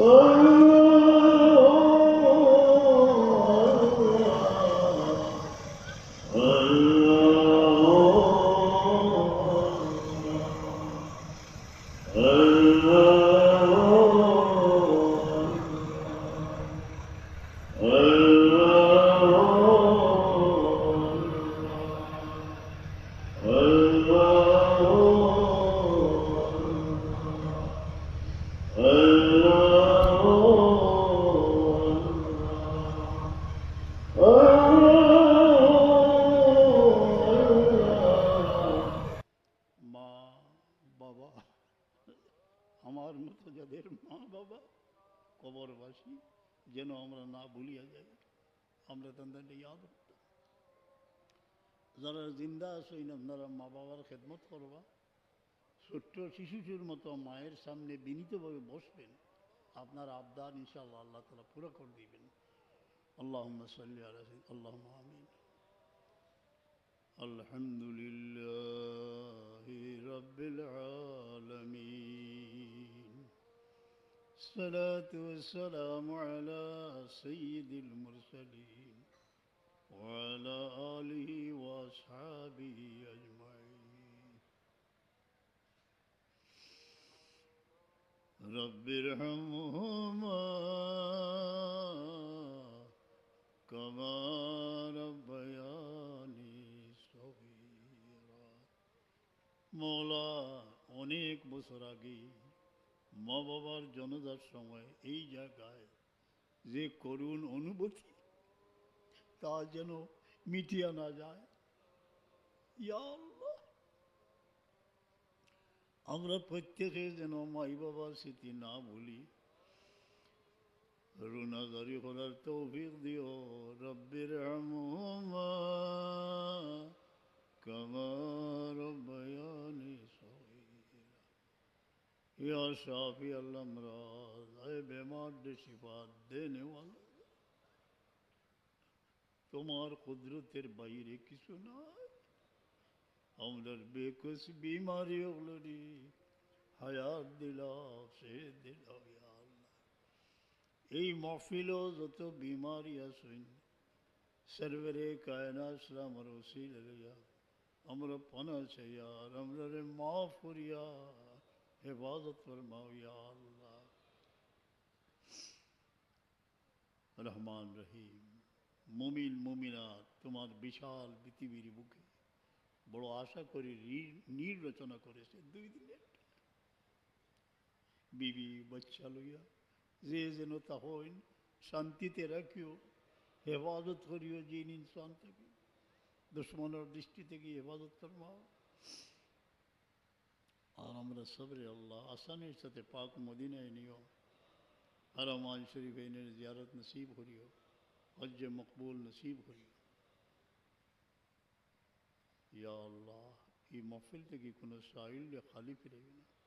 মা আমার মতো যাদের মা বাবা কবরবাসী যেন আমরা না ভুলিয়া যাই আমরা তাদের ইয়াদ করতাম যারা জিন্দা আসইন আপনারা মা বাবার খেদমত করবা ছোট্ট শিশুটির মতো মায়ের সামনে বিনীতভাবে বসবেন আপনার আবদার ইনশাআল্লাহ আল্লাহ তালা পুরো করে দিবেন আল্লাহ সাল্লি আলা আল্লাহ আমিন الحمد لله رب العالمين الصلاة والسلام على سيد المرسلين وعلى آله وأصحابه أجمعين. رب ارحمهما كما ربياني صغيرا. مولا انیک بسراگی মা বাবার জনতার সময় এই জায়গায় যে করুণ অনুভূতি, তা যেন মিটিয়া না যায়। আমরা প্রত্যেকে যেন মাই বাবার স্মৃতি না ভুলি। রুণাদারি করার তৌফিক দিও রব্বির কমার রব্বায়া يا شافي الأمراض أي بمار شفاء ديني والله তোমার কুদরতের বাইরে কিছু নয় আমরা বেকুশ বিমারি ওগুলি হায়াত দিল সে দিল এই মফিলও যত বিমারি আসুন সর্বরে কায়না সালামর ওসিল আমরা পনা চাইয়ার আমরা রে মাফ করিয়া হেফাজত ফরমাও ইয়া আল্লাহ। রহমান রহিম। মুমিন, মুমিনা, তোমার বিশাল পৃথিবীর বুকে। বড় আশা করি রি- রচনা করেছে দুই দিনের। বিবি, বাচ্চা লইয়া যে যেন তা হইন, শান্তিতে রাখিও। হেফাজত করিও জিন ইনসান থেকে দুশ্মনের দৃষ্টি থেকে হেফাজত ফরমাও। عامر صبر اللہ آسان عزت پاک مدینہ نہیں ہو۔ حرمان شریف انہیں زیارت نصیب ہو رہی ہو، حج مقبول نصیب ہو رہی ہو۔ یا اللہ، یہ محفل تک کی خالی گی